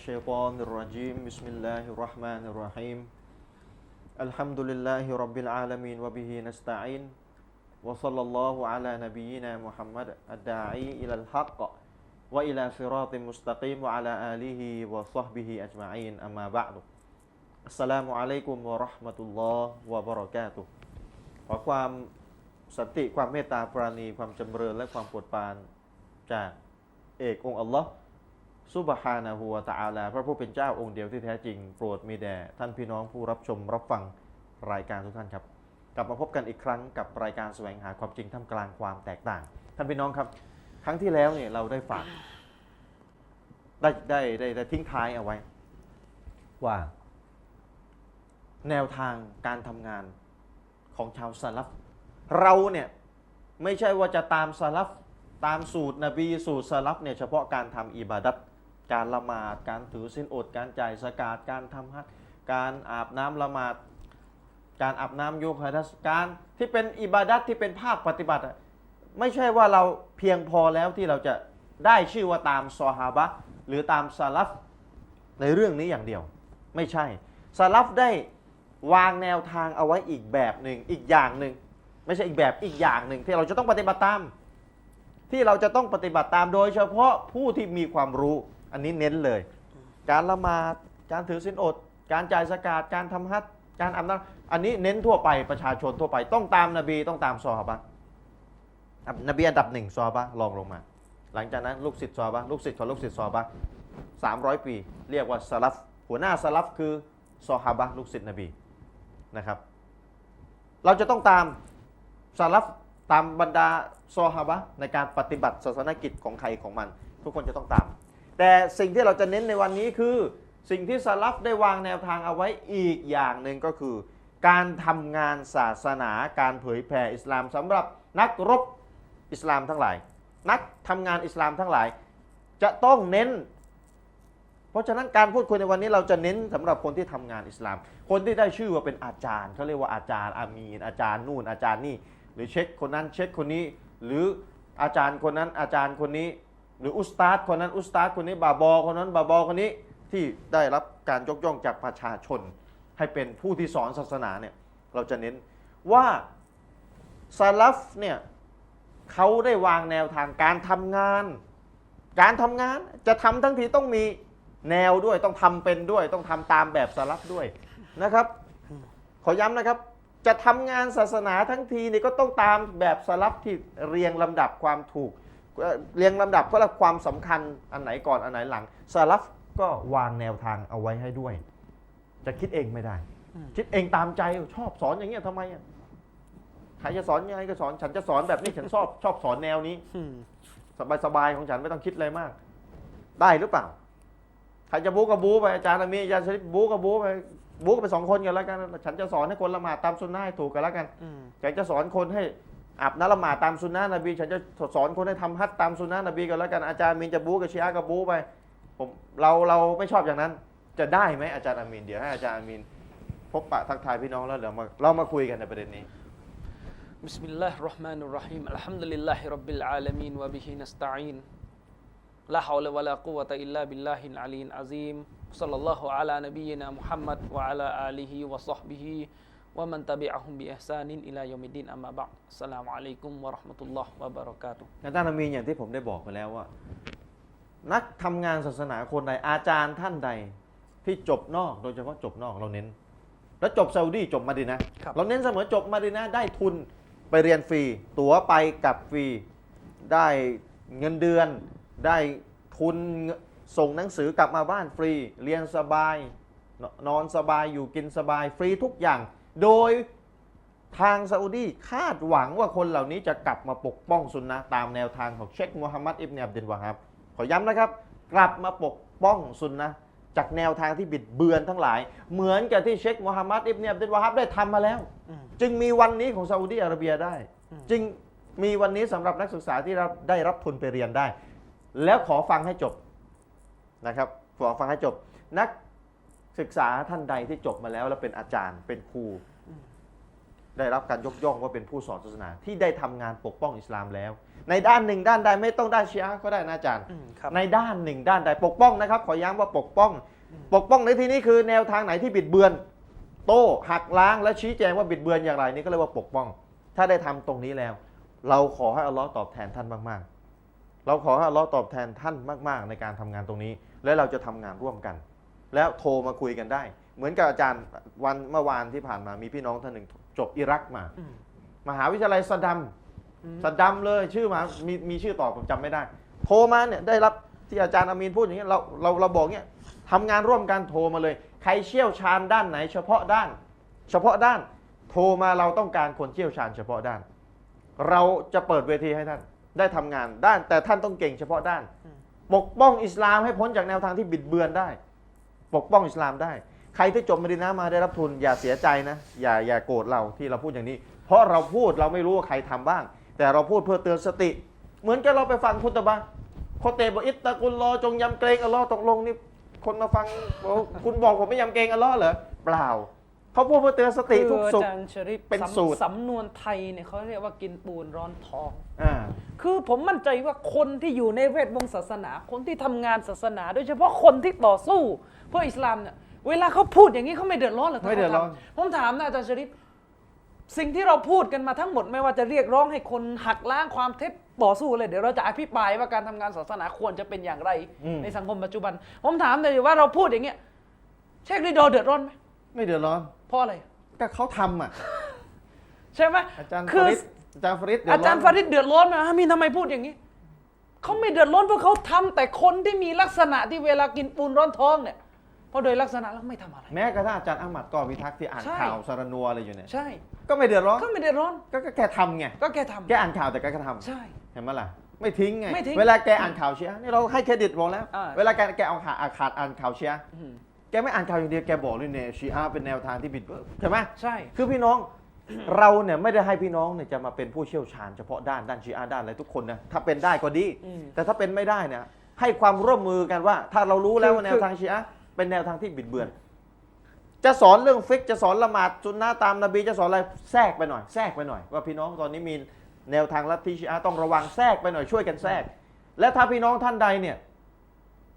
بالله من الشيطان الرجيم بسم الله الرحمن الرحيم الحمد لله رب العالمين وبه نستعين وصلى الله على نبينا محمد الداعي إلى الحق وإلى صراط مستقيم وعلى آله وصحبه أجمعين أما بعد السلام عليكم ورحمة الله وبركاته ขอความสันติความเมตตาปราณีความจำเริญและความโปรดปรานจากเอกองค์อัลลอฮ์ ซุบฮานะฮูวตะอาลาพระผู้เป็นเจ้าองค์เดียวที่แท้จริง โปรดมีแด่ท่านพี่น้องผู้รับชมรับฟังรายการทุกท่านครับ กลับมาพบกันอีกครั้งกับรายการแสวงหาความจริงท่ามกลางความแตกต่าง ท่านพี่น้องครับ ครั้งที่แล้วเนี่ยเราได้ฝากได้ได้ได้ได้ทิ้งท้ายเอาไว้ ว่า แนวทางการทำงานของชาวซาลัฟเราเนี่ยไม่ใช่ว่าจะตามซาลัฟตามสูตรนบีสูตรซาลัฟเนี่ยเฉพาะการทำอิบาดัต การละหมาด การถือสินอด การจ่ายสกาดการทำฮัจการอาบน้ำละหมาด การอาบน้ำโยกฮัดัสการที่เป็นอิบาดัตที่เป็นภาคปฏิบัติ ไม่ใช่ว่าเราเพียงพอแล้วที่เราจะได้ชื่อว่าตามซอฮาบะหรือตามซาลัฟในเรื่องนี้อย่างเดียว ไม่ใช่ซาลัฟได้วางแนวทางเอาไว้อีกแบบหนึ่งอีกอย่างหนึ่งไม่ใช่อีกแบบอีกอย่างหนึ่งที่เราจะต้องปฏิบัติตาม ที่เราจะต้องปฏิบัติตามโดยเฉพาะผู้ที่มีความรู้ อันนี้เน้นเลย การละหมาดการถือศีลอด การจ่ายสกาดการทำฮัจการอาบน้ำอันนี้เน้นทั่วไปประชาชนทั่วไปต้องตามนบีต้องตามซอฮาบะนบีอันดับหนึ่งซอฮาบะลองลงมา หลังจากนั้นลูกศิษย์ซอฮาบะลูกศิษย์ของลูกศิษย์ซอฮาบะสามร้อยปี เรียกว่าสลัฟหัวหน้าสลัฟคือซอฮาบะลูกศิษย์นบีนะครับ เราจะต้องตามสลัฟตามบรรดาซอฮาบะในการปฏิบัติศาสนกิจของใครของมัน ทุกคนจะต้องตาม แต่สิ่งที่เราจะเน้นในวันนี้คือสิ่งที่สาลัฟได้วางแนวทางเอาไว้อีกอย่างหนึ่งก็คือ การทำงานศาสนาการเผยแผ่อิสลามสำหรับนักรบอิสลามทั้งหลาย นักทำงานอิสลามทั้งหลาย จะต้องเน้น เพราะฉะนั้นการพูดคุยในวันนี้เราจะเน้นสำหรับคนที่ทำงานอิสลาม คนที่ได้ชื่อว่าเป็นอาจารย์เขาเรียกว่าอาจารย์อามีนอาจารย์นู่นอาจารย์นี่ หรือเช็คคนนั้นเช็คคนนี้ หรืออาจารย์คนนั้นอาจารย์คนนี้ หรืออุสตาดคนนั้นอุสตาดคนนี้บาบอคนนั้นบาบอคนนี้ที่ได้รับการยกย่องจากประชาชน ให้เป็นผู้ที่สอนศาสนาเนี่ยเราจะเน้นว่าซาลัฟเนี่ยเขาได้วางแนวทางการทำงาน การทำงานจะทำทั้งทีต้องมีแนวด้วยต้องทำเป็นด้วย ต้องทำตามแบบสลับด้วยนะครับ ขอย้ำนะครับ จะทำงานศาสนาทั้งทีนี่ก็ต้องตามแบบสลับที่เรียงลำดับความถูก เอ่อเรียงลำดับเพราะความสำคัญอันไหนก่อนอันไหนหลังสลับก็วางแนวทางเอาไว้ให้ด้วย จะคิดเองไม่ได้ คิดเองตามใจชอบสอนอย่างเงี้ยทำไมอะใครจะสอนยังไงก็สอนฉันจะสอนแบบนี้ฉันชอบชอบสอนแนวนี้สบายๆของฉันไม่ต้องคิดอะไรมาก ได้หรือเปล่าใครจะบู๊ก็บู๊ไปอาจารย์มีอาจารย์ชริปบู๊ก็บู๊ไปบู๊ก็ไปสองคนกันแล้วกัน ฉันจะสอนให้คนละหมาดตามสุนนะให้ถูกกันแล้วกันฉันจะสอนคนให้ อาบน้ำละหมาดตามสุนนะนบีฉันจะสอนคนให้ทำฮัทตามสุนนะนบีกันแล้วกันอาจารย์มินจะบู๊กับชีอะกับบู๊ไปผมเราเราไม่ชอบอย่างนั้น จะได้ไหมอาจารย์อามินเดี๋ยวให้อาจารย์อามินพบปะทักทายพี่น้องแล้วเดี๋ยวมาเรามาคุยกันในประเด็นนี้ بسم الله الرحمن الرحيم الحمد لله رب العالمين وبه نستعين لا حول ولا قوة إلا بالله العلي العظيم صلى الله على نبينا محمد وعلى آله وصحبه ว่ามันตะบิอะฮุมบิอิฮซานินอิลายอมิดินอัมาบักสลามอะลัยกุมวะราะห์มะตุลลอฮ์วะบะเราะกาตุฮ์การต้านามีอย่างที่ผมได้บอกไปแล้วว่า นักทำงานศาสนาคนใดอาจารย์ท่านใดที่จบนอกโดยเฉพาะจบนอกเราเน้น แล้วจบซาอุดีจบมาดินะ เราเน้นเสมอจบมาดีนะได้ทุนไปเรียนฟรี ตั๋วไปกลับฟรี ได้เงินเดือน ได้ทุนส่งหนังสือกลับมาบ้านฟรี เรียนสบาย นอนสบายอยู่กินสบายฟรีทุกอย่าง โดยทางซาอุดีคาดหวังว่าคนเหล่านี้จะกลับมาปกป้องสุนนะตามแนวทางของเชคมูฮัมหมัดอิบเนอับดุลวาฮับขอย้ำนะครับ กลับมาปกป้องสุนนะจากแนวทางที่บิดเบือนทั้งหลาย เหมือนกับที่เชคมูฮัมหมัดอิบเนอับดุลวาฮับได้ทำมาแล้ว จึงมีวันนี้ของซาอุดีอาระเบียได้ จึงมีวันนี้สำหรับนักศึกษาที่รับได้รับทุนไปเรียนได้ แล้วขอฟังให้จบนะครับขอฟังให้จบนัก ศึกษาท่านใดที่จบมาแล้ว แล้วเป็นอาจารย์เป็นครู ได้รับการยกย่องว่าเป็นผู้สอนศาสนา ที่ได้ทำงานปกป้องอิสลามแล้ว ในด้านหนึ่งด้านใดไม่ต้องด้านชีอะห์ก็ได้นะอาจารย์ อืมครับ ในด้านหนึ่งด้านใดปกป้องนะครับ ขอย้ำว่าปกป้อง ปกป้องในที่นี้คือแนวทางไหนที่บิดเบือน โต้หักล้างและชี้แจงว่าบิดเบือนอย่างไรนี่ก็เรียกว่าปกป้อง ถ้าได้ทำตรงนี้แล้ว เราขอให้อัลลอฮ์ตอบแทนท่านมากๆ เราขอให้อัลลอฮ์ตอบแทนท่านมาก ๆ ในการทำงานตรงนี้ และเราจะทำงานร่วมกัน แล้วโทรมาคุยกันได้ เหมือนกับอาจารย์วันเมื่อวานที่ผ่านมามีพี่น้องท่านหนึ่งจบอิรักมาอืมมหาวิทยาลัยสดัมอืมสดัมเลยชื่อมามีมีชื่อต่อผมจำไม่ได้ โทรมาเนี่ยได้รับที่อาจารย์อามีนพูดอย่างเงี้ยเราเราเราบอกเนี่ยทำงานร่วมกันโทรมาเลย ใครเชี่ยวชาญด้านไหน เฉพาะด้าน เฉพาะด้าน โทรมาเราต้องการคนเชี่ยวชาญเฉพาะด้าน เราจะเปิดเวทีให้ท่าน ได้ทำงานด้าน แต่ท่านต้องเก่งเฉพาะด้าน ปกป้องอิสลามให้พ้นจากแนวทางที่บิดเบือนได้ ปกป้องอิสลามได้ ใครที่จบมดินามาได้รับทุน อย่าเสียใจนะ อย่าอย่าโกรธเราที่เราพูดอย่างนี้ เพราะเราพูดเราไม่รู้ว่าใครทำบ้าง แต่เราพูดเพื่อเตือนสติ เหมือนกับเราไปฟังคุตบะโคเตบอกอิตตะกุลรอจงยำเกรงอัลลอฮ์ตกลงนี่คนมาฟังบอกคุณบอกผมไม่ยำเกรงอัลลอฮ์เหรอเปล่า เขาพูดเพื่อเตือนสติทุกคือสุขอาจารย์ชริปเป็นสำสูตร สำนวนไทยเนี่ยเขาเรียกว่ากินปูนร้อนทอง อ่า คือผมมั่นใจว่าคนที่อยู่ในเวทวงศาสนา คนที่ทำงานศาสนา โดยเฉพาะคนที่ต่อสู้เพื่ออิสลามเนี่ยเวลาเขาพูดอย่างนี้เขาไม่เดือดร้อนหรอถ้าไม่เดือดร้อนขาทำผมถามนะอาจารย์ชริปสิ่งที่เราพูดกันมาทั้งหมดไม่ว่าจะเรียกร้องให้คนหักล้างความเท็จต่อสู้เลยเดี๋ยวเราจะอภิปรายว่าการทำงานศาสนาควรจะเป็นอย่างไรอืมในสังคมปัจจุบัน ผมถามเลยว่าเราพูดอย่างเงี้ยเชคริดอร์เดือดร้อนไหม ไม่เดือดร้อน เพราะอะไร ก็เขาทำอะ ใช่ไหมอาจารย์คืฟอริดอาจารย์ฟริดเดืออาดร้อนจารย์ฟาริดเดือดร้อนไหมฮะมีนทำไมพูดอย่างนี้ เขาไม่เดือดร้อนเพราะเขาทำแต่คนที่มีลักษณะที่เวลากินปูนร้อนท้องเนี่ยเพราะโดยลักษณะแล้วไม่ทำอะไร แม้กระทั่งอาจารย์อามัดกอวิทักษ์ที่อ่านใช่ ข่าวสารนัวอะไรอยู่เนี่ย ใช่ก็ไม่เดือดร้อนก็ไม่เดือดร้อนก็ก็แกทำไง ก็แกทำแกอ่านข่าวแต่แกก็ทใช่ำเห็นไหมล่ะ ไม่ทิ้งไง ไม่ทิ้งเวลาแกอ่านข่าวเชียร์นี่เราให้เครดิตบอกแล้ว อ่า เวลาแกแกเอาข่าวอ่านข่าวอ่านข่าวเชียร์อืม แกไม่อ่านข่าวอย่างเดียวแกบอกเลยเนี่ยชีอะห์เป็นแนวทางที่บิดเบือนใช่ไหมใช่ คือพี่น้อง เราเนี่ยไม่ได้ให้พี่น้องเนี่ยจะมาเป็นผู้เชี่ยวชาญเฉพาะด้านด้านชีอะห์ด้านอะไรทุกคนนะถ้าเป็นได้ก็ดี อืม แต่ถ้าเป็นไม่ได้เนี่ยให้ความร่วมมือกันว่า ถ้าเรารู้แล้วว่าคือแนวทางชีอะห์เป็นแนวทางที่บิดเบือน จะสอนเรื่องฟิกจะสอนละหมาดจุนนะห์ตามนบีจะสอนอะไรแทรกไปหน่อยแทรกไปหน่อย ว่าพี่น้องตอนนี้มีแนวทางลัทธิชีอะห์ต้องระวังแทรกไปหน่อยช่วยกันแทรก และถ้าพี่น้องท่านใดเนี่ย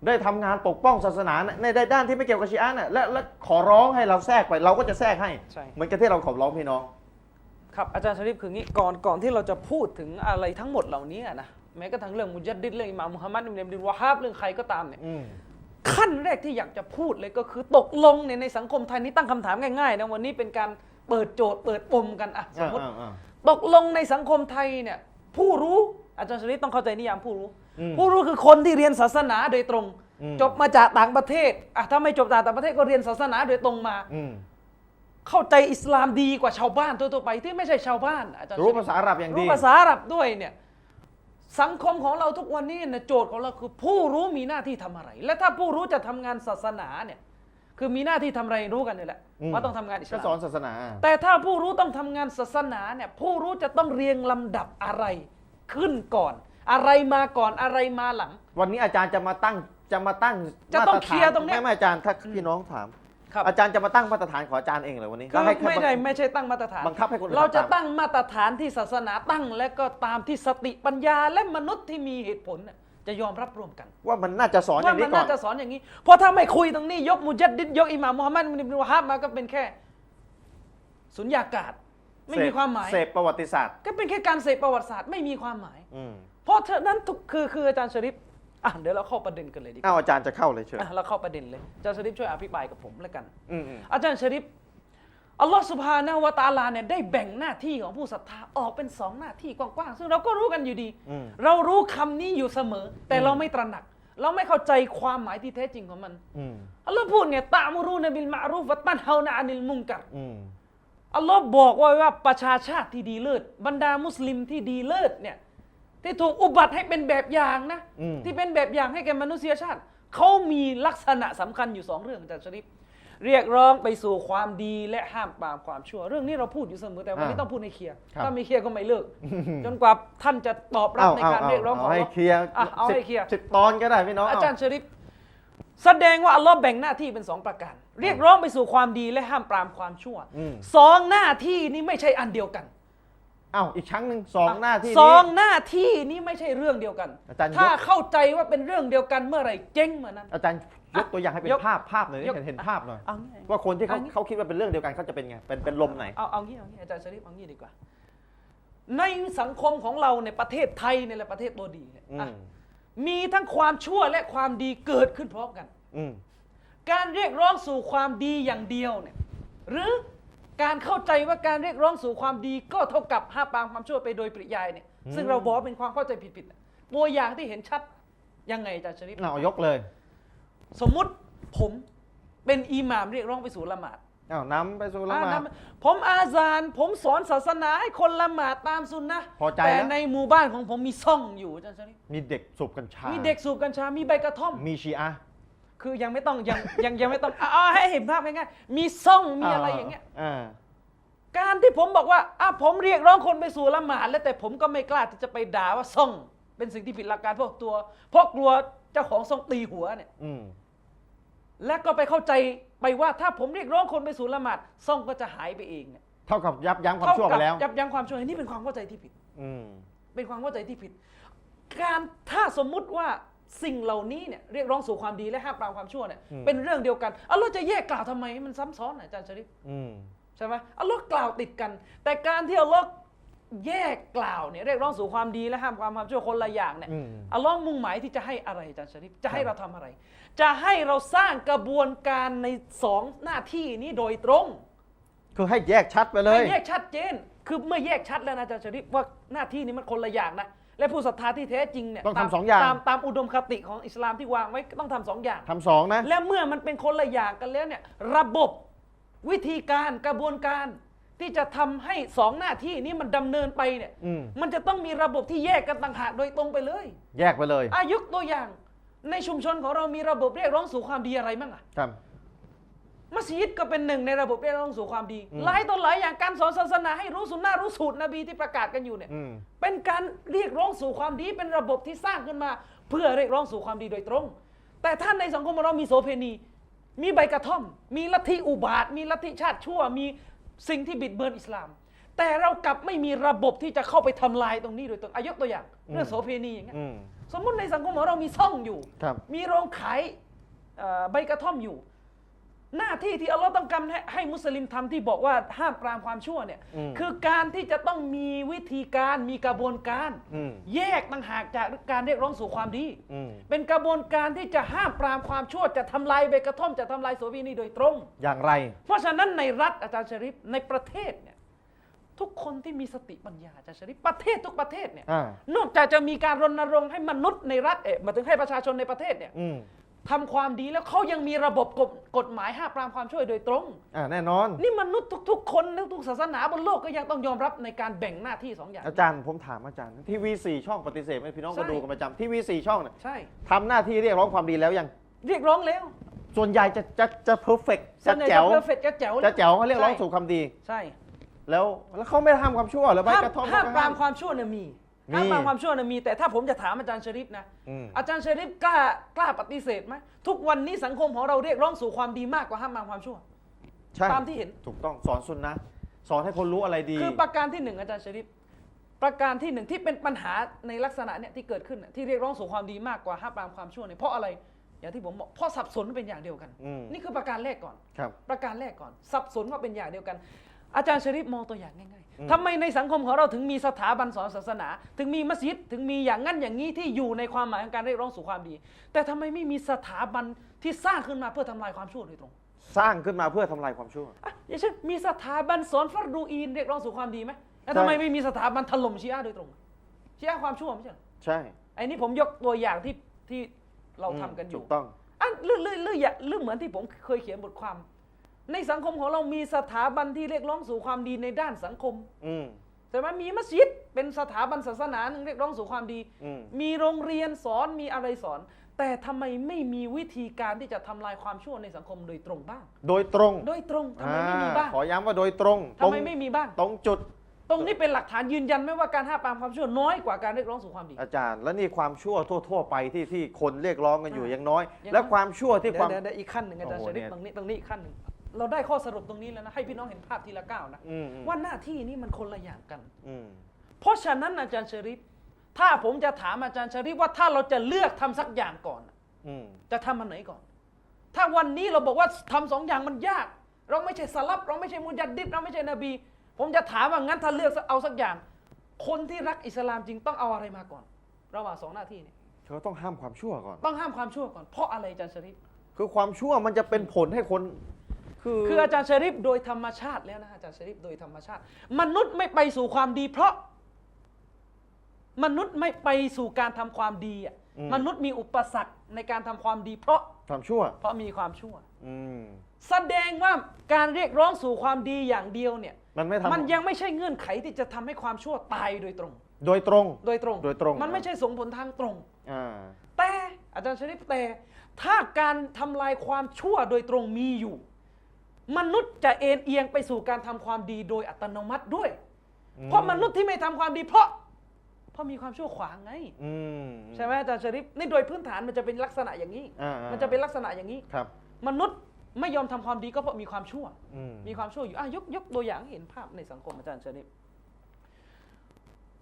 ได้ทำงานปกป้องศาสนาในในด้านที่ไม่เกี่ยวกับชีอะห์เนี่ยและและขอร้องให้เราแทรกไปเราก็จะแทรกให้ใช่ เหมือนกับที่เราขอร้องพี่น้อง ครับอาจารย์ชริปคืองี้ก่อนก่อนที่เราจะพูดถึงอะไรทั้งหมดเหล่านี้นะแม้กระทั่งเรื่องมุจัดดิดเรื่องอิหม่ามมุฮัมมัดอิบนุอับดุลวะฮาบเรื่องใครก็ตามเนี่ยอืมขั้นแรกที่อยากจะพูดเลยก็คือตกลงเนี่ยในสังคมไทยนี้ตั้งคำถามง่ายๆนะวันนี้เป็นการเปิดโจทย์เปิดปมกันอะสมมติอ่าอ่า ตกลงในสังคมไทยเนี่ยผู้รู้อาจารย์ชริปต้องเข้าใจนิยามผู้รู้อืม ผู้รู้คือคนที่เรียนศาสนาโดยตรงอืมจบมาจากต่างประเทศอะถ้าไม่จบจากต่างประเทศก็เรียนศาสนาโดยตรงมาอืมเข้าใจอิสลามดีกว่าชาวบ้านทั่วๆไปที่ไม่ใช่ชาวบ้านอาจารย์รู้ชริปภาษาอาหรับอย่างรู้ดีภาษาอาหรับด้วยเนี่ยสังคมของเราทุกวันนี้นะโจทย์ของเราคือ ผู้รู้มีหน้าที่ทำอะไร และถ้าผู้รู้จะทำงานศาสนาเนี่ย คือมีหน้าที่ทำอะไรรู้กันนี่แหละอืมว่าต้องทำงานอิสก็ลาสอนมศาสนา แต่ถ้าผู้รู้ต้องทำงานศาสนาเนี่ยผู้รู้จะต้องเรียงลำดับอะไรขึ้นก่อน อะไรมาก่อนอะไรมาหลัง วันนี้อาจารย์จะมาตั้งจะมาตั้งจะต้องมาฐาเคลียร์ตรงเนี้ย ไม่ไม่อาจารย์ถ้าพี่น้องถาม ครับอาจารย์จะมาตั้งมาตรฐานของอาจารย์เองเลยวันนี้คือแล้วให้ไม่ได้ไม่ใช่ตั้งมาตรฐาน บังคับให้คนอื่นเราจะทำตาม ตั้งมาตรฐานที่ศาสนาตั้ง และก็ตามที่สติปัญญาและมนุษย์ที่มีเหตุผลน่ะจะยอมรับร่วมกัน ว่ามันน่าจะสอนอว่าย่างมันี้นก่อน่านจะสอนอย่างนี้ เพราะถ้าไม่คุยตรงนี้ ยกมุจัดดิดยกอิหม่ามมุฮัมมัดอิบนุวะฮาบมาก็เป็นแค่ สุญญากาศ ไม่มีความหมายเสพประวัติศาสตร์ ก็เป็นแค่การเสพประวัติศาสตร์ไม่มีความหมาย อืม เพราะฉะนั้นทุกคือคืออาจารย์ชริปอะเดี๋ยวเราเข้าประเด็นกันเลยดีกว่าอ้าวอาจารย์จะเข้าเลยเชิญอะเราเข้าประเด็นเลยอาจารย์ชริปช่วยอภิปรายกับผมแล้วกัน อืมอืมอาจารย์ชริปอัลลอฮฺสุบฮานะฮูวะตะอาลาเนี่ยได้แบ่งหน้าที่ของผู้ศรัทธาออกเป็นสองหน้าที่กว้างๆซึ่งเราก็รู้กันอยู่ดี อืม เรารู้คำนี้อยู่เสมอ แต่เราไม่ตระหนัก เราไม่เข้าใจความหมายที่แท้จริงของมันอืมอัลลอฮ์พูดไงตะมุรูนบิลมารูฟวะตันเฮานะอานิลมุงกัร อืม อัลลอฮ์บอกไว้ว่าประชาชาติที่ดีเลิศบรรดามุสลิมที่ดีเลิศเนี่ย ที่ถูกอุบัติให้เป็นแบบอย่างนะ อืม ที่เป็นแบบอย่างให้แก่มนุษยชาติ เขามีลักษณะสำคัญอยู่สองเรื่องอาจารย์ชริปเรียกร้องไปสู่ความดีและห้ามปรามความชั่ว เรื่องนี้เราพูดอยู่เสมอแต่วันนี้อ่าต้องพูดให้เคลียร์ครับถ้าไม่เคลียร์ก็ไม่เลิก จนกว่าท่านจะตอบรับในการเรียกร้องของเอาให้เรา เคลียร์อะเอาให้สิบเคลียร์ สิบตอนก็ได้พี่น้องอาเจารย์ชริปแสดงว่าอัลลอฮ์แบ่งหน้าที่เป็นสองประการ เรียกร้องไปสู่ความดีและห้ามปรามความชั่วอืม สองหน้าที่นี้ไม่ใช่อันเดียวกัน อ้าวอีกครั้งหนึ่งสองหน้าที่สองนี้หน้าที่นี้ไม่ใช่เรื่องเดียวกัน อาจารย์ยก ถ้าเข้าใจว่าเป็นเรื่องเดียวกันเมื่อไหร่เจ๊งเมื่อนั้น อาจารย์ยกตัวอย่างให้เป็ยนกภาพภาพหน่อยยกเห็นเห็นภาพหน่อยเอางี้ว่าคนที่เขาเอางี้เขาคิดว่าเป็นเรื่องเดียวกันเขาจะเป็นไงเป็นเป็นลมไหน เอาเอางี้เอางี้อาจารย์ชริฟเอางี้ดีกว่า ในสังคมของเราในยประเทศไทยเนี่ยแหละประเทศตัวดีเนี่ยอือะมมีทั้งความชั่วและความดีเกิดขึ้นพร้อมกัน อืมการเรียกร้องสู่ความดีอย่างเดียวเนี่ยหรือ การเข้าใจว่าการเรียกร้องสู่ความดีก็เท่ากับห้ามปรามความชั่วไปโดยปริยายเนี่ยซึ่งเราบอกว่าเป็นความเข้าใจผิดๆน่ะตัวอย่างที่เห็นชัดยังไงอาจารย์ชริฟเอายกเลยสมมุติผมเป็นอิหม่ามเรียกร้องไปสู่ละหมาดอ้าวนำไปสู่ละหมาด อ่านำผมอาซานผมสอนศาสนาให้คนละหมาดตามสุนนะพอใจแต่แล้วในหมู่บ้านของผมมีซ่องอยู่อาจารย์ชริฟมีเด็กสูบกัญชามีมีเด็กสูบกัญชา มีใบกระท่อม มีชีอะ คือยังไม่ต้องยังยังยังไม่ต้องอ่าให้เห็นภาพง่ายๆมีซ่องมีอะไรอย่างเงี้ยอ่าการที่ผมบอกว่าอะผมเรียกร้องคนไปสู่ละหมาดแล้วแต่ผมก็ไม่กล้าที่จะไปด่าว่าซ่อง เป็นสิ่งที่ผิดหลักการพวกตัวเพราะกลัวเจ้าของซ่องตีหัวเนี่ยอืมและก็ไปเข้าใจไปว่าถ้าผมเรียกร้องคนไปสู่ละหมาดซ่องก็จะหายไปเองเนี่ยเท่ากับยับยั้งความชั่วไปแล้วเท่กับยับยั้งความชั่วนี่เป็นความเข้าใจที่ผิดอืมเป็นความเข้าใจที่ผิด การถ้าสมมุติว่า สิ่งเหล่านี้เนี่ยเรียกร้องสู่ความดีและห้ามปรามความชั่วเนี่ยอืม เป็นเรื่องเดียวกันอัลลอฮ์จะแยกกล่าวทำไมให้มันซ้ำซ้อนอะอาจารย์ชริฟอืม ใช่ไหมอัลลอฮ์กล่าวติดกัน แต่การที่อัลลอฮ์แยกกล่าวเนี่ยเรียกร้องสู่ความดีและห้ามความความชั่วคนละอย่างเนี่ย อืม อัลลอฮ์มุ่งหมายที่จะให้อะไรอาจารย์ชริฟจะให้ครับ เราทำอะไร จะให้เราสร้างกระบวนการในสองหน้าที่นี้โดยตรงคือให้แยกชัดไปเลย ให้แยกชัดเจน คือเมื่อแยกชัดแล้วนะอาจารย์ชริปว่าหน้าที่นี้มันคนละอย่างนะ และผู้ศรัทธาที่แท้จริงเนี่ยต้องทำตามสองอย่าง ตามตามอุดมคติของอิสลามที่วางไว้ต้องทำสองอย่าง ทำสองนะ และเมื่อมันเป็นคนละอย่างกันแล้วเนี่ยระบบวิธีการกระบวนการที่จะทำให้สองหน้าที่นี้มันดำเนินไปเนี่ยอืม มันจะต้องมีระบบที่แยกกันต่างหากโดยตรงไปเลยแยกไปเลยอายุตัวอย่างในชุมชนของเรามีระบบเรียกร้องสู่ความดีอะไรบ้างอะ ครับ มัสยิดก็เป็นหนึ่งในระบบเรียกร้องสู่ความดีอืมหลายต่อหลายอย่างการสอนศาสนาให้รู้สุนนะรู้สูตรนบีที่ประกาศกันอยู่เนี่ยอืมเป็นการเรียกร้องสู่ความดีเป็นระบบที่สร้างขึ้นมา เพื่อเรียกร้องสู่ความดีโดยตรง แต่ท่านในสังคมของเรามีโสเพณี มีใบกระท่อม มีลัทธิอุบาท มีลัทธิชาติชั่วมีสิ่งที่บิดเบือนอิสลาม แต่เรากลับไม่มีระบบที่จะเข้าไปทำลายตรงนี้โดยตรงอายกตัวอย่างเรื่องโสเพณีอย่างเงี้ยอืมสมมุติในสังคมของเรามีซ่องอยู่ครับมีโรงขายเอ่อใบกระท่อมอยู่ หน้าที่ที่อัลลอฮ์ต้องการให้ให้มุสลิมทำที่บอกว่าห้ามปรามความชั่วเนี่ยอืมคือการที่จะต้องมีวิธีการมีกระบวนการอืมแยกต่างหากจากการเรียกร้องสู่ความดีอืมเป็นกระบวนการที่จะห้ามปรามความชั่วจะทำลายใบกระท่อมจะทำลายโสวีนีโดยตรง อย่างไร เพราะฉะนั้นในรัฐอาจารย์ชริฟในประเทศเนี่ยทุกคนที่มีสติปัญญาอาจารย์ชริฟประเทศทุกประเทศเนี่ยอ่านอกจากจะมีการรณรงค์ให้มนุษย์ในรัฐเอะหมายถึงให้ประชาชนในประเทศเนี่ยอืม ทำความดีแล้วเขายังมีระบบกฎกฎหมายห้ามปรามความชั่วโดยตรง อ่าแน่นอน นี่มนุษย์ทุก ๆ คนทุกๆศาสนาบนโลกก็ยังต้องยอมรับในการแบ่งหน้าที่สองอย่าง อาจารย์ผมถามอาจารย์ทีวีสี่ช่องปฏิเสธไหมพี่น้องใช่ ก็ดูกันประจำทีวีสี่ช่องเนี่ยใช่ ทำหน้าที่เรียกร้องความดีแล้วยัง เรียกร้องแล้วส่วนใหญ่จะจะจะเพอร์เฟกต์ส่จะวนใหญ่แจ๋วเพอร์เฟกจะแจ๋วจะแจ๋วเขาเรียกร้องใช่สู่ความดี ใช่แล้วแล้วเขาไม่ทำความชั่วเหรือใบห้ามกระท่อมห้ามก็ปรามความชั่วเนี่ยมี มีห้ามปรามความชั่วเนี่ยมีแต่ถ้าผมจะถามอาจารย์ชริปนะอืมอาจารย์ชริปกล้ากล้าปฏิเสธไหมทุกวันนี้สังคมของเราเรียกร้องสู่ความดีมากกว่าห้ามปรามความชั่วใช่ตามที่เห็นถูกต้องสอนสุนนะสอนให้คนรู้อะไรดี คือประการที่หนึ่งอาจารย์ชริปประการที่หนึ่งที่เป็นปัญหาในลักษณะเนี่ยที่เกิดขึ้นน่ะที่เรียกร้องสู่ความดีมากกว่าห้ามปรามความชั่วเนี่ยเพราะอะไรอย่างที่ผมบอกเพราะสับสนเป็นอย่างเดียวกันอืมนี่คือประการแรกก่อนครับประการแรกก่อน สับสนว่าเป็นอย่างเดียวกัน อาจารย์ชริปมองตัวอย่างง่ายอืมๆทำไมในสังคมของเราถึงมีสถาบันสอนศาสนา ถึงมีมัสยิดถึงมีอย่างนั้นอย่างนี้ที่อยู่ในความหมายของการเรียกร้องสู่ความดี แต่ทำไมไม่มีสถาบันที่สร้างขึ้นมาเพื่อทำลายความชั่วโดยตรง สร้างขึ้นมาเพื่อทำลายความชั่วอะอย่างเช่นมีสถาบันสอนฟัรดูอีนเรียกร้องสู่ความดีไหมแล้วใช่ทำไมไม่มีสถาบันถล่มชีอะห์โดยตรงชีอะห์ความชั่วไม่ใช่เหรอใช่ไอ้นี่ผมยกตัวอย่างที่ที่เราทำกันอถูยู่กต้องอะเรื่องเรื่องเรื่องอย่างเรื่องเหมือนที่ผมเคยเขียนบทความ ในสังคมของเรามีสถาบันที่เรียกร้องสู่ความดีในด้านสังคม อืม ใช่ไหมมีมัสยิดเป็นสถาบันศาสนาหนึ่งเรียกร้องสู่ความดี อืม มีโรงเรียนสอนมีอะไรสอน แต่ทำไมไม่มีวิธีการที่จะทำลายความชั่วในสังคมโดยตรงบ้าง โดยตรงโดยตรงทำไมไม่มีบ้างอ่ขอย้ำว่าโดยตรงทำไมไม่มีบ้าง ตรงจุด ตรงนี้เป็นหลักฐานยืนยันไหมว่าการห้ามปรามความชั่วน้อยกว่าการเรียกร้องสู่ความดี อาจารย์ แล้วนี่ความชั่วทั่ว ๆ ไปที่ที่คนเรียกร้องกันอยู่อ่ายัยังน้อย ยังและความชั่วที่เดี๋ยความวเดี๋ยวเดี๋ยวอีกขั้นหนึ่งอาจารย์โอ้ชโหริปเนี่ย ตรงนี้ตรงนี้อีกขั้นหนึ่ง เราได้ข้อสรุปตรงนี้แล้วนะให้พี่น้องเห็นภาพทีละก้าวนะอืมอืมว่าหน้าที่นี้มันคนละอย่างกัน อืมเพราะฉะนั้นอาจารย์ชริปถ้าผมจะถามอาจารย์ชริปว่าถ้าเราจะเลือกทำสักอย่างก่อน อืมจะทำอันไหนก่อน ถ้าวันนี้เราบอกว่าทำสองอย่างมันยาก เราไม่ใช่สลับ เราไม่ใช่มุจัดดิดเราไม่ใช่นบี ผมจะถามว่างั้นถ้าเลือกเอาสักอย่าง คนที่รักอิสลามจริงต้องเอาอะไรมาก่อน ระหว่างสองหน้าที่เนี่ยเขาต้องห้ามความชั่วก่อน ต้องห้ามความชั่วก่อน เพราะอะไรอาจารย์ชริปคือความชั่วมันจะเป็นผลให้คน คือคืออาจารย์ชริปโดยธรรมชาติแล้วนะอาจารย์ชริปโดยธรรมชาติ มนุษย์ไม่ไปสู่ความดี เพราะ มนุษย์ไม่ไปสู่การทำความดีอะมนุษย์มีอุปสรรคในการทำความดี เพราะความชั่ว เพราะมีความชั่ว อืม แสดงว่าการเรียกร้องสู่ความดีอย่างเดียวเนี่ย มันไม่ทำมันยังไม่ใช่เงื่อนไขที่จะทำให้ความชั่วตายโดยตรง โดยตรง โดยตรง โดยตรง มันไม่ใช่ส่งผลทางตรง อ่า แต่อาจารย์ชริปแต่ถ้าการทำลายความชั่วโดยตรงมีอยู่ มนุษย์จะเอ็นเอียงไปสู่การทำความดีโดยอัตโนมัติด้วย เพราะมนุษย์ที่ไม่ทำความดีเพราะ เพราะมีความชั่วขวางไงอืมใช่ไหมอาจารย์ชริปนี่โดยพื้นฐานมันจะเป็นลักษณะอย่างนี้อ่าอ่ามันจะเป็นลักษณะอย่างนี้ครับ มนุษย์ไม่ยอมทำความดีก็เพราะมีความชั่วอืมมีความชั่วอยู่อะยกยกตัวอย่างให้เห็นภาพในสังคมอาจารย์ชริป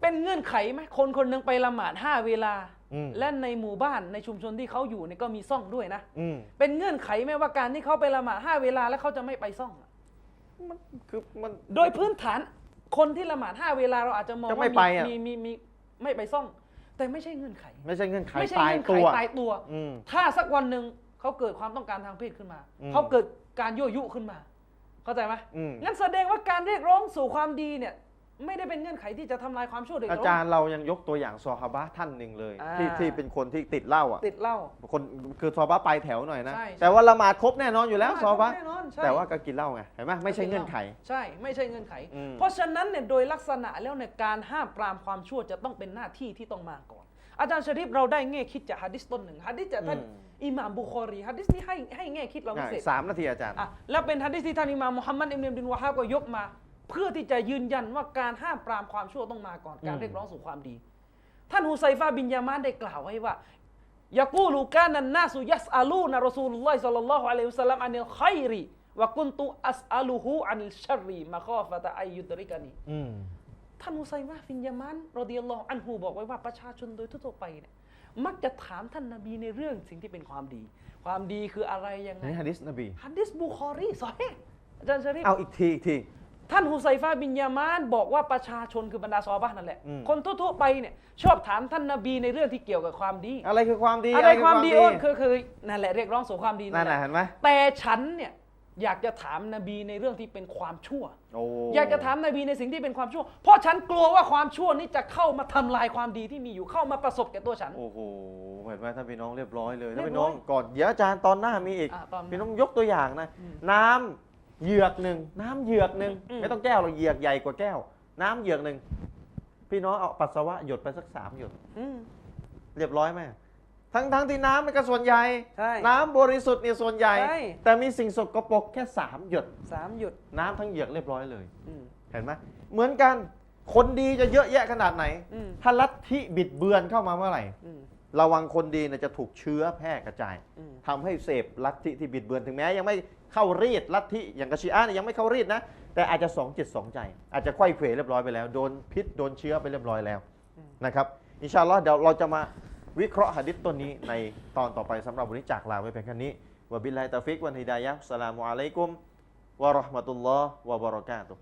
เป็นเงื่อนไขไหมคนคนหนึ่งไปละหมาดห้าเวลา อืม และในหมู่บ้านในชุมชนที่เขาอยู่เนี่ยก็มีซ่องด้วยนะ อืมเป็นเงื่อนไขไหมว่าการที่เขาไปละหมาดห้าเวลาแล้วเขาจะไม่ไปซ่องอะมันคือมัน โดยพื้นฐานคนที่ละหมาดห้าเวลาเราอาจจะมองจะว่าไม่ไปอะ มีมีมีไม่ไปซ่อง แต่ไม่ใช่เงื่อนไข ไม่ใช่เงื่อนไขไม่ใช่ตายเงื่อนไขตัว ตายตัว อืม ถ้าสักวันหนึ่งเขาเกิดความต้องการทางเพศขึ้นมา อืม เขาเกิดการยั่วยุขึ้นมา เข้าใจไหมอืมงั้นแสดงว่าการเรียกร้องสู่ความดีเนี่ย ไม่ได้เป็นเงื่อนไขที่จะทำลายความชั่วโดยตอารงจารย์เรายังยกตัวอย่างซอฮาบะห์ท่านหนึ่งเลย อ่า ที่ที่เป็นคนที่ติดเหล้าอะติดเหล้า คนคือซอฮาบะห์ไปแถวหน่อยนะใช่ แต่ว่าละหมาดครบแน่นอนอยู่แล้วซอฮาบะห์แน่นอนใช่ แต่ว่าก็กินเหล้าไงเห็นไหมไม่ใช่เงื่อนไข ใช่ไม่ใช่เงื่อนไข อืม เพราะฉะนั้นเนี่ยโดยลักษณะแล้วเนี่ยการห้ามปรามความชั่วจะต้องเป็นหน้าที่ที่ต้องมาก่อน อาจารย์ชริปเราได้แง่คิดจากฮะดิษต้นหนึ่งฮะดิษจากท่านอิหม่ามบุคอรีฮะดิษนี้ให้ให้แง่คิดเราพิอะเศษสามนาทีอาจารย์ อะแล้วเป็นฮะดิษที่ท่านอิหม่ามมุฮัมมัดอิบนุบินวะฮาบก็ยกมา เพื่อที่จะยืนยันว่าการห้ามปรามความชั่วต้องมาก่อนการอืมเรียกร้องสู่ความดี ท่านฮุไซฟาบินยามานได้กล่าวไว้ว่ายากูลูกานันนาสุยัสอาลูนะรอซูลุลลอฮิศ็อลลัลลอฮุอะลัยฮิวะซัลลัมอันิลขัยริวะกุนตุอัสอาลูฮูอันิลชัรรีมาคอฟะตะอายุตริกานีอืมท่านฮุไซฟาบินยามานรอดิยัลลอฮุอันฮูบอกไว้ว่าประชาชนโดยทั่วๆไปเนี่ยมักจะถามท่านนบีในเรื่องสิ่งที่เป็นความดี ความดีคืออะไรยังไงนี่ฮะดิษนบีฮัดดิสบุคอรีสอฮีห์อาจารย์ชริฟเอาอีกทีอีกที ท่านฮุไซฟาบินยามานบอกว่าประชาชนคือบรรดาซอฮาบะห์นั่นแหละ อืม คนทั่วๆไปเนี่ยชอบถามท่านนบีในเรื่องที่เกี่ยวกับความดี อะไรคือความดีอะไรคืความดีโอ้นคือคือนั่นแหละเรียกร้องสู่ความดีนั่นั่นนแหน่ะละเห็นไหมแต่ฉันเนี่ยอยากจะถามนบีในเรื่องที่เป็นความชั่ว โอ้อยากจะถามนบีในสิ่งที่เป็นความชั่ว เพราะฉันกลัวว่าความชั่วนี้จะเข้ามาทำลายความดีที่มีอยู่เข้ามาประสบแก่ตัวฉัน โอ้โหเห็นไหมท่านพี่น้องเรียบร้อยเลยเรีท่ายนบพี่น้องร้อยก่อนเดี๋ยวอาจารย์ตอนหน้ามีอีก อะตอนหน้าพี่น้องยกตัวอย่างนะ อืม น้ำ เหยือกหนึ่งน้ำเหยือกหนึ่งอืม ไม่ต้องแก้วหรอกเหยือกใหญ่กว่าแก้ว น้ำเหยือกหนึ่งพี่น้องเอาปัสสาวะหยดไปสักสามหยด อืม เรียบร้อยไหมทั้งทั้งที่น้ำมันก็ส่วนใหญ่ ใช่น้ำบริสุทธิ์เนี่ยส่วนใหญ่ ใช่ แต่มีสิ่งสกปรกแค่สามหยด สามหยุดน้ำทั้งเหยือกเรียบร้อยเลย อืมเห็นไหมเหมือนกัน คนดีจะเยอะแยะขนาดไหน อืมถ้าลัทธิบิดเบือนเข้ามาเมื่อไหร่ อืม ระวังคนดีเนี่ยจะถูกเชื้อแพร่กระจายอืม ทำให้เสพลัทธิที่บิดเบือนถึงแม้ ยังไม่เข้ารีดลัทธิอย่างกะชีอะห์เนี่ยยังไม่เข้ารีดนะ แต่อาจจะสองจิตสองใจ อาจจะไขว้เขวเรียบร้อยไปแล้ว โดนพิษโดนเชื้อไปเรียบร้อยแล้วนะครับอินชาอัลลอฮ์เดี๋ยวเราจะมาวิเคราะห์หะดิษต้นนี้ในตอนต่อไปสำหรับวันนี้จากลาไว้เพียงแค่นี้วะบิลลาฮิตาฟิกวันฮิดายะฮ์สสลามุอะลัยกุมวะเราะห์มะตุลลอฮ์วะบะเราะกาตุฮ์